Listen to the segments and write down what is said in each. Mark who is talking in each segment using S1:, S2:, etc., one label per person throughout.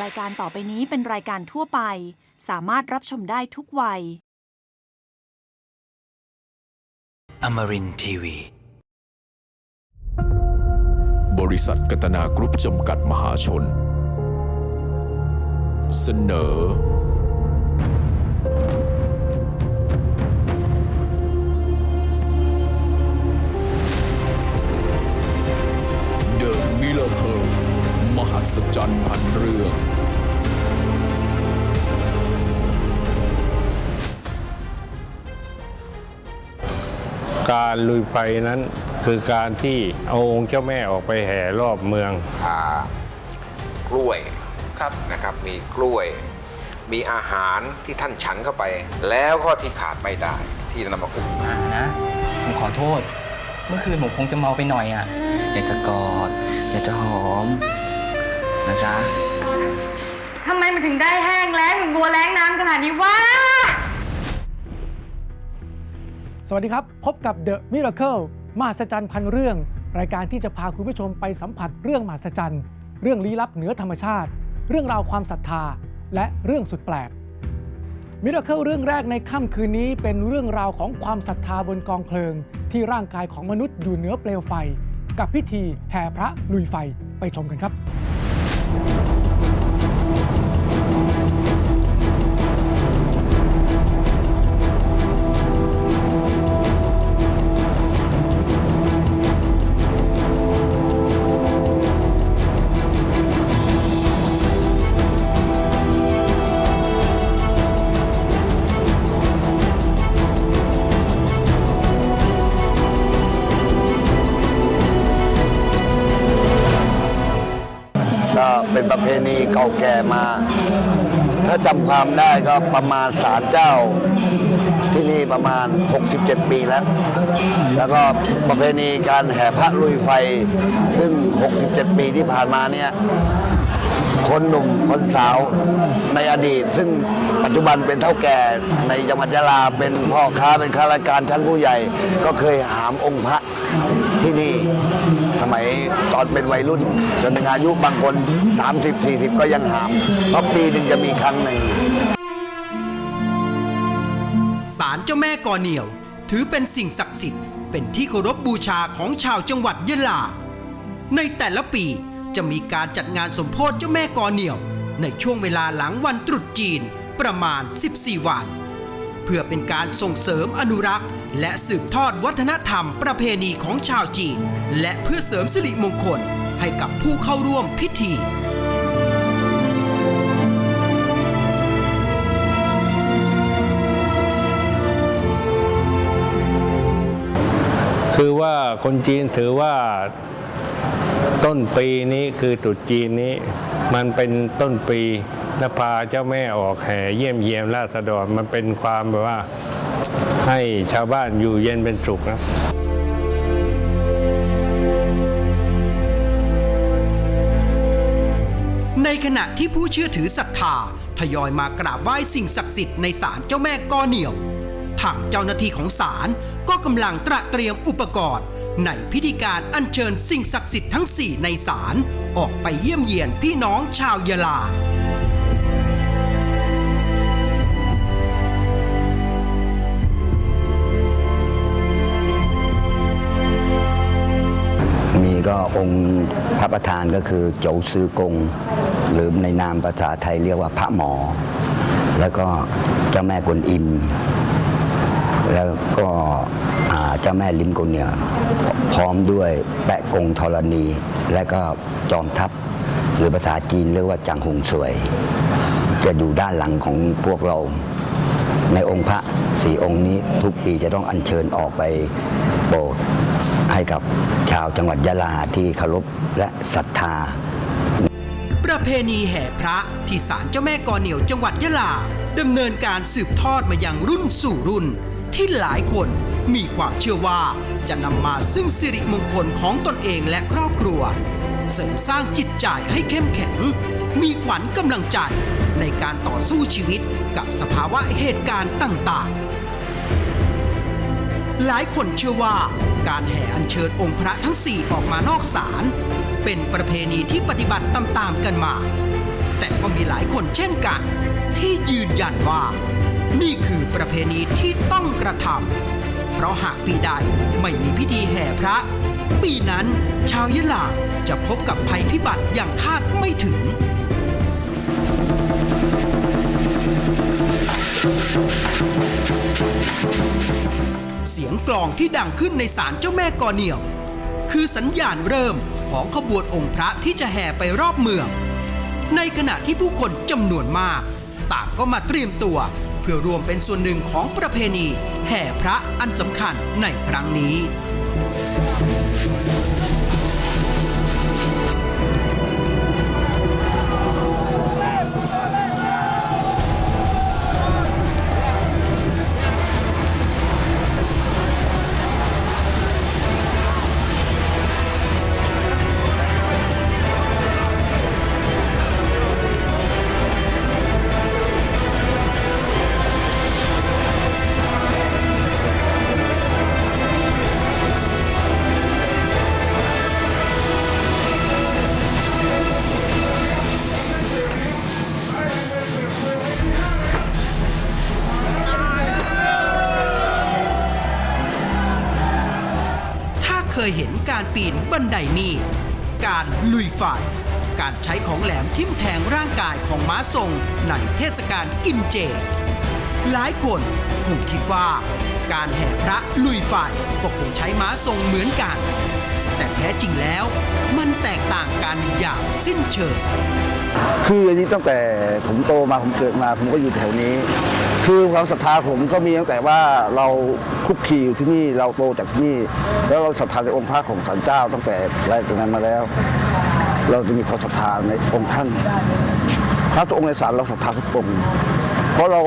S1: รายการต่อไปนี้เป็นรายการทั่วไป สามารถรับชมได้ทุกวัย
S2: Amarin Tiwi.
S3: บริษัทกัตนากรุ๊ปจำกัดมหาชน เสนอ
S4: การลุยไฟนั้น คือการที่เอาองค์เจ้าแม่ออกไปแห่รอบเมือง
S5: อ่ากล้วยครับนะครับ มีกล้วย มีอาหารที่ท่านฉันเข้าไป แล้วก็ที่ขาดไม่ได้ ที่นำมาอุ้ม
S2: มานะ ผมขอโทษ เมื่อคืนผมคงจะเมาไปหน่อยอะ อยากจะกอด อยากจะหอม นะจ๊ะ
S6: ทำไมมันถึงได้แห้งแล้งเหมือนบัวแล้งน้ำขนาดนี้วะ
S7: สวัสดีครับ พบกับ The Miracle มหัศจรรย์พันเรื่อง รายการที่จะพาคุณผู้ชมไปสัมผัสเรื่องมหัศจรรย์ เรื่องลี้ลับเหนือธรรมชาติ เรื่องราวความศรัทธา และเรื่องสุดแปลก Miracle เรื่องแรกในค่ำคืนนี้เป็นเรื่องราวของความศรัทธาบนกองเพลิง ที่ร่างกายของมนุษย์อยู่เหนือเปลวไฟ กับพิธีแห่พระลุยไฟไปชมกันครับ
S8: เป็นประเพณีเก่าแก่มา ถ้าจำความได้ก็ประมาณศาลเจ้าที่นี่ประมาณ 67 ปีแล้ว แล้วก็ประเพณีการแห่พระลุยไฟ ซึ่ง 67 ปีที่ผ่านมาเนี่ยคนหนุ่มคนสาวในอดีต ซึ่งปัจจุบันเป็นเท่าแก่ในจังหวัดยะลาเป็นพ่อค้าเป็นข้าราชการชั้นผู้ใหญ่ ก็เคยหามองค์พระที่นี่ มัยตอนเป็นวัยรุ่น จนถึงอายุบางคน 30-40 ก็ยังหามเพราะปีหนึ่งจะมีครั้งหนึ่ง
S9: ศาลเจ้าแม่กอเหนียว ถือเป็นสิ่งศักดิ์สิทธิ์ เป็นที่เคารพบูชาของชาวจังหวัดยะลา ในแต่ละปีจะมีการจัดงานสมโพธิเจ้าแม่กอเหนียว ในช่วงเวลาหลังวันตรุษจีนประมาณ 14 วัน เพื่อเป็นการส่งเสริมอนุรักษ์ และสืบทอดวัฒนธรรมประเพณีของชาวจีน และเพื่อเสริมสิริมงคลให้กับผู้เข้าร่วมพิธี
S4: คือว่าคนจีนถือว่าต้นปีนี้คือตรุษจีนนี้ มันเป็นต้นปีนภาเจ้าแม่ออกแห่เยี่ยมเยียมราษฎรมันเป็นความแบบว่า ให้ชาวบ้านอยู่เย็นเป็นสุขนะ
S9: ในขณะที่ผู้เชื่อถือศรัทธาทยอยมากราบไหว้สิ่งศักดิ์สิทธิ์ในศาลเจ้าแม่กอเหนียว ทางเจ้าหน้าที่ของศาลก็กำลังตระเตรียมอุปกรณ์ ในพิธีการอัญเชิญสิ่งศักดิ์สิทธิ์ทั้ง 4 ในศาลออกไปเยี่ยมเยียนพี่น้องชาวยะลา
S8: ก็องค์พระประธานก็คือโจวซือกง หรือในนามภาษาไทยเรียกว่าพระหมอ แล้วก็เจ้าแม่กวนอิม แล้วก็เจ้าแม่ลิมกุนเนี่ยพร้อมด้วยแปะกงธรณี และก็จอมทัพหรือภาษาจีนเรียกว่าจังหงสวย จะอยู่ด้านหลังของพวกเรา ในองค์พระสี่องค์นี้ทุกปีจะต้องอัญเชิญออกไปโปรด ให้กับชาวจังหวัดยะลาที่เคารพและศรัทธา
S9: ประเพณีแห่พระที่ศาลเจ้าแม่กอเหนียวจังหวัดยะลาดำเนินการสืบทอดมาอย่างรุ่นสู่รุ่น ที่หลายคนมีความเชื่อว่าจะนำมาซึ่งสิริมงคลของตนเองและครอบครัว เสริมสร้างจิตใจให้เข้มแข็ง มีขวัญกำลังใจในการต่อสู้ชีวิตกับสภาวะเหตุการณ์ต่างๆ หลายคนเชื่อว่าการแห่อัญเชิญองค์พระทั้งสี่ออกมานอกศาลเป็นประเพณีที่ปฏิบัติตามๆกันมา แต่ก็มีหลายคนเช่นกัน ที่ยืนยันว่า นี่คือประเพณีที่ต้องกระทำเพราะหากปีใดไม่มีพิธีแห่พระ ปีนั้นชาวยะลาจะพบกับภัยพิบัติอย่างคาดไม่ถึงเยงกลองที่ดังขึ้นในศาลเจ้าแม่กอเหนียว คือสัญญาณเริ่มของขบวนองค์พระที่จะแห่ไปรอบเมือง ในขณะที่ผู้คนจำนวนมาก ต่างก็มาเตรียมตัว เพื่อรวมเป็นส่วนหนึ่งของประเพณี แห่พระอันสำคัญในครั้งนี้ เคยเห็นการปีนบันไดมีดการลุยไฟการใช้ของแหลมทิ่มแทงร่างกายของม้าทรงในเทศกาลกินเจ หลายคนคงคิดว่า การแห่พระลุยไฟก็คงใช้ม้าทรงเหมือนกัน แต่แท้จริงแล้ว มันแตกต่างกันอย่างสิ้นเชิง
S10: คืออันนี้ตั้งแต่ผมโตมาผมเกิดมา ผมก็อยู่แถวนี้ คือความศรัทธาผมก็มีตั้งแต่ว่าเราคุกคีอยู่ที่นี่เราโตจากที่นี่ แล้วเราศรัทธาในองค์พระของสันเจ้าตั้งแต่แรกจากนั้นมาแล้ว เราจะมีความศรัทธาในองค์ท่าน พระทุกองค์ในศาลเราศรัทธาทุกองค์เพราะเรา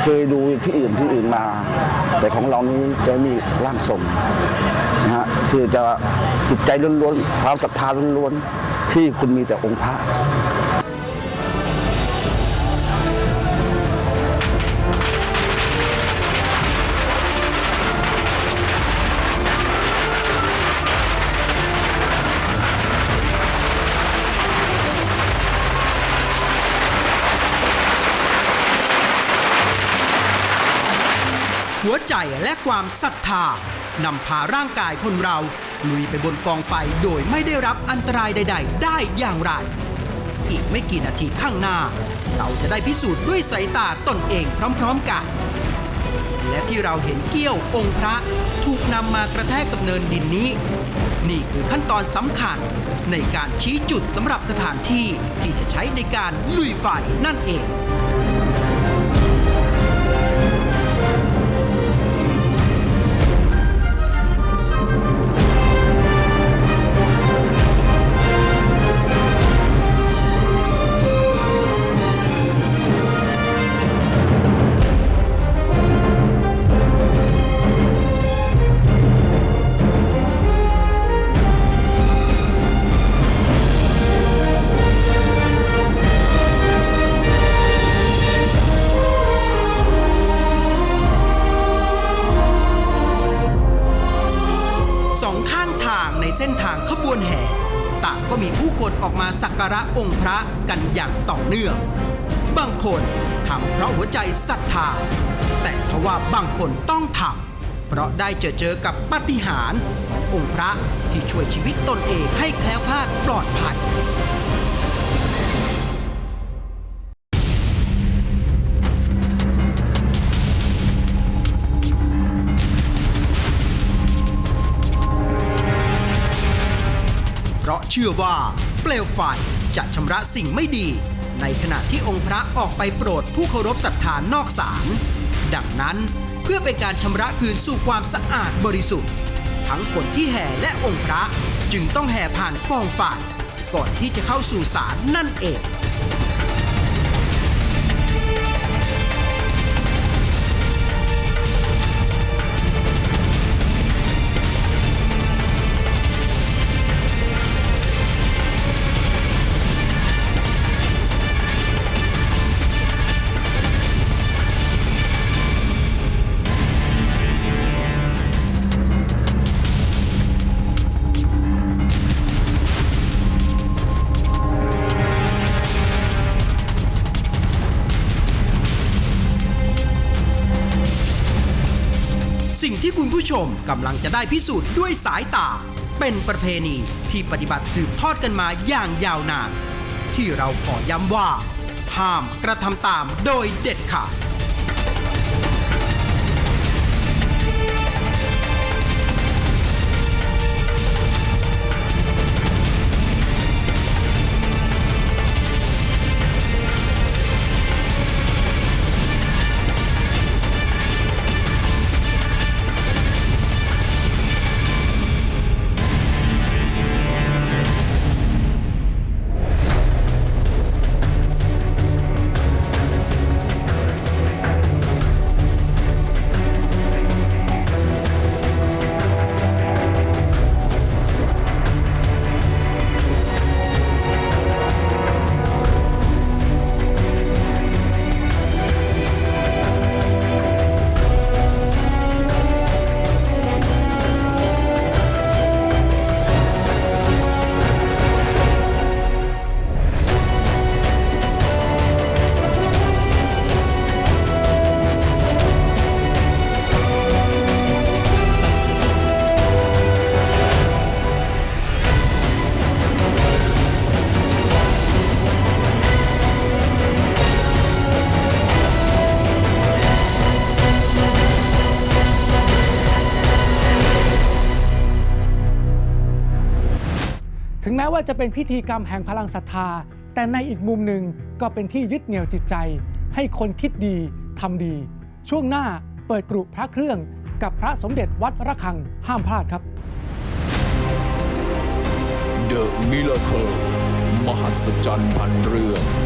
S10: เคยดูที่อื่นที่อื่นมา แต่ของเรานี้จะมีร่างทรงนะฮะคือจะจิตใจล้วนๆความศรัทธาล้วนๆที่คุณมีแต่องค์พระ
S9: หัวใจและความศรัทธานำพาร่างกายคนเราลุยไปบนกองไฟโดยไม่ได้รับอันตรายใด ๆ ได้อย่างไร อีกไม่กี่นาทีข้างหน้า เราจะได้พิสูจน์ด้วยสายตาตนเองพร้อมๆกัน และที่เราเห็นเกี้ยวองค์พระถูกนำมากระแทกกับเนินดินนี้ นี่คือขั้นตอนสำคัญในการชี้จุดสำหรับสถานที่ที่จะใช้ในการลุยไฟนั่นเอง สองข้างทางในเส้นทางขบวนแห่ ต่างก็มีผู้คนออกมาสักการะองค์พระกันอย่างต่อเนื่อง บางคนทำเพราะหัวใจศรัทธา แต่ทว่าบางคนต้องทำเพราะได้เจอเจอกับปาฏิหาริย์ขององค์พระที่ช่วยชีวิตตนเองให้แคล้วคลาดปลอดภัย ชื่อว่า เปลวไฟจะชำระสิ่งไม่ดี ในขณะที่องค์พระออกไปโปรดผู้เคารพศรัทธานอกศาลดังนั้นเพื่อเป็นการชำระคืนสู่ความสะอาดบริสุทธิ์ ทั้งคนที่แห่และองค์พระจึงต้องแห่ผ่านกองไฟก่อนที่จะเข้าสู่ศาลนั่นเอง ผู้ชมกำลังจะได้พิสูจน์ด้วยสายตา เป็นประเพณีที่ปฏิบัติสืบทอดกันมาอย่างยาวนาน ที่เราขอย้ำว่า ห้ามกระทำตามโดยเด็ดขาด
S7: ถึงแม้ว่าจะเป็นพิธีกรรมแห่งพลังศรัทธา แต่ในอีกมุมหนึ่งก็เป็นที่ยึดเหนี่ยวจิตใจ ให้คนคิดดีทำดี ช่วงหน้าเปิดกรุพระเครื่องกับพระสมเด็จวัดระฆังห้ามพลาดครับ
S3: The Miracle มหัศจรรย์พันเรื่อง